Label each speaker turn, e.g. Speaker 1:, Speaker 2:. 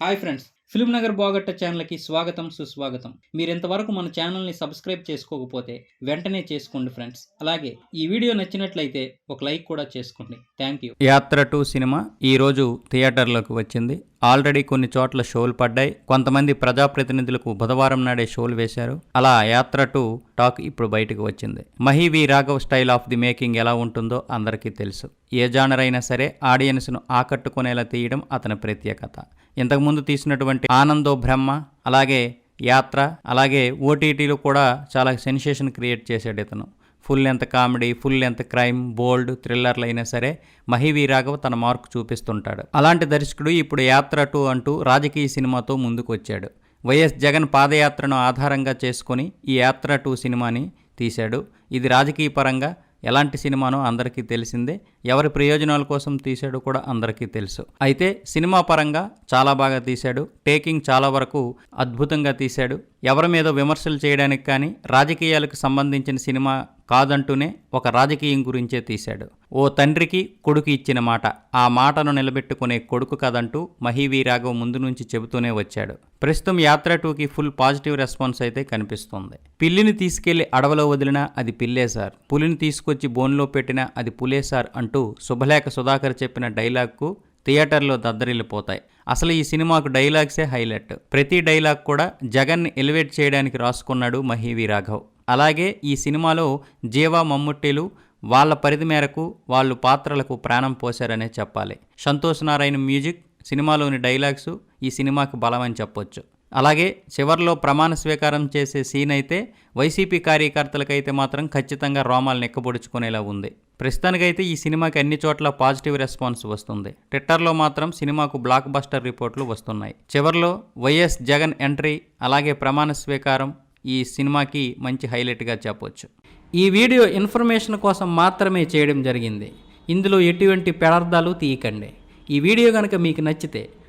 Speaker 1: Hi friends film Nagar బాగట్ట ఛానల్కి స్వాగతం సుస్వాగతం. మీరు ఇంతవరకు మన ఛానల్ని సబ్స్క్రైబ్ చేసుకోకపోతే వెంటనే చేసుకోండి ఫ్రెండ్స్. అలాగే ఈ వీడియో నచ్చినట్లయితే ఒక లైక్ కూడా చేసుకోండి. Thank you.
Speaker 2: యాత్ర టూ సినిమా ఈరోజు థియేటర్లోకి వచ్చింది. ఆల్రెడీ కొన్ని చోట్ల షోలు పడ్డాయి. కొంతమంది ప్రజాప్రతినిధులకు బుధవారం నాడే షోలు వేశారు. అలా యాత్ర టూ టాక్ ఇప్పుడు బయటకు వచ్చింది. Mahi V Raghav style of the making ఎలా ఉంటుందో అందరికీ తెలుసు. ఏ జానర్ అయినా సరే ఆడియన్స్ను ఆకట్టుకునేలా తీయడం అతని ప్రత్యేకత. ఇంతకుముందు తీసినటువంటి ఆనందో బ్రహ్మ అలాగే యాత్ర అలాగే ఓటీటీలో కూడా చాలా సెన్సేషన్ క్రియేట్ చేశాడు ఇతను. Full length comedy full length crime bold థ్రిల్లర్లు అయినా సరే మహివీ రాఘవ్ తన మార్క్ చూపిస్తుంటాడు. అలాంటి దర్శకుడు ఇప్పుడు యాత్ర టూ అంటూ రాజకీయ సినిమాతో ముందుకు వచ్చాడు వైఎస్ జగన్ పాదయాత్రను ఆధారంగా చేసుకొని ఈ యాత్ర టూ సినిమాని తీశాడు. ఇది రాజకీయ పరంగా ఎలాంటి సినిమానో అందరికీ తెలిసిందే. ఎవరి ప్రయోజనాల కోసం తీశాడో కూడా అందరికీ తెలుసు. అయితే సినిమా పరంగా చాలా బాగా తీశాడు. టేకింగ్ చాలా వరకు అద్భుతంగా తీశాడు. ఎవరి మీద విమర్శలు చేయడానికి కానీ రాజకీయాలకు సంబంధించిన సినిమా కాదంటూనే ఒక రాజకీయం గురించే తీశాడు. ఓ తండ్రికి కొడుకు ఇచ్చిన మాట ఆ మాటను నిలబెట్టుకునే కొడుకు కదంటూ మహీవీ రాఘవ్ ముందు నుంచి చెబుతూనే వచ్చాడు. ప్రస్తుతం యాత్ర టూకి ఫుల్ పాజిటివ్ రెస్పాన్స్ అయితే కనిపిస్తుంది. పిల్లిని తీసుకెళ్ళి అడవిలో వదిలినా అది పిల్లే సార్. పులిని తీసుకొచ్చి బోన్లో పెట్టినా అది పులే సార్ అంటూ శుభలేఖ సుధాకర్ చెప్పిన డైలాగ్కు థియేటర్లో దద్దరిల్లిపోతాయి. అసలు ఈ సినిమాకు డైలాగ్సే హైలైట్. ప్రతి డైలాగ్ కూడా జగన్ని ఎలివేట్ చేయడానికి రాసుకున్నాడు మహీవి రాఘవ్. అలాగే ఈ సినిమాలో జీవా మమ్ముట్టిలు వాళ్ళ పరిధి మేరకు వాళ్ళు పాత్రలకు ప్రాణం పోశారనే చెప్పాలి. సంతోష్ నారాయణ మ్యూజిక్ సినిమాలోని డైలాగ్స్ ఈ సినిమాకు బలమని చెప్పొచ్చు. అలాగే చివర్లో ప్రమాణ స్వీకారం చేసే సీన్ అయితే వైసీపీ కార్యకర్తలకైతే మాత్రం ఖచ్చితంగా రోమాలు నెక్కబొడుచుకునేలా ఉంది. ప్రస్తుతానికైతే ఈ సినిమాకి అన్ని చోట్ల పాజిటివ్ రెస్పాన్స్ వస్తుంది. ట్విట్టర్లో మాత్రం సినిమాకు బ్లాక్ బస్టర్ రిపోర్ట్లు వస్తున్నాయి. చివర్లో వైఎస్ జగన్ ఎంట్రీ అలాగే ప్రమాణ స్వీకారం ఈ సినిమాకి మంచి హైలైట్గా చెప్పవచ్చు
Speaker 1: ఈ వీడియో ఇన్ఫర్మేషన్ కోసం మాత్రమే చేయడం జరిగింది. ఇందులో ఎటువంటి పెడార్థాలు తీయకండి. ఈ వీడియో కనుక మీకు నచ్చితే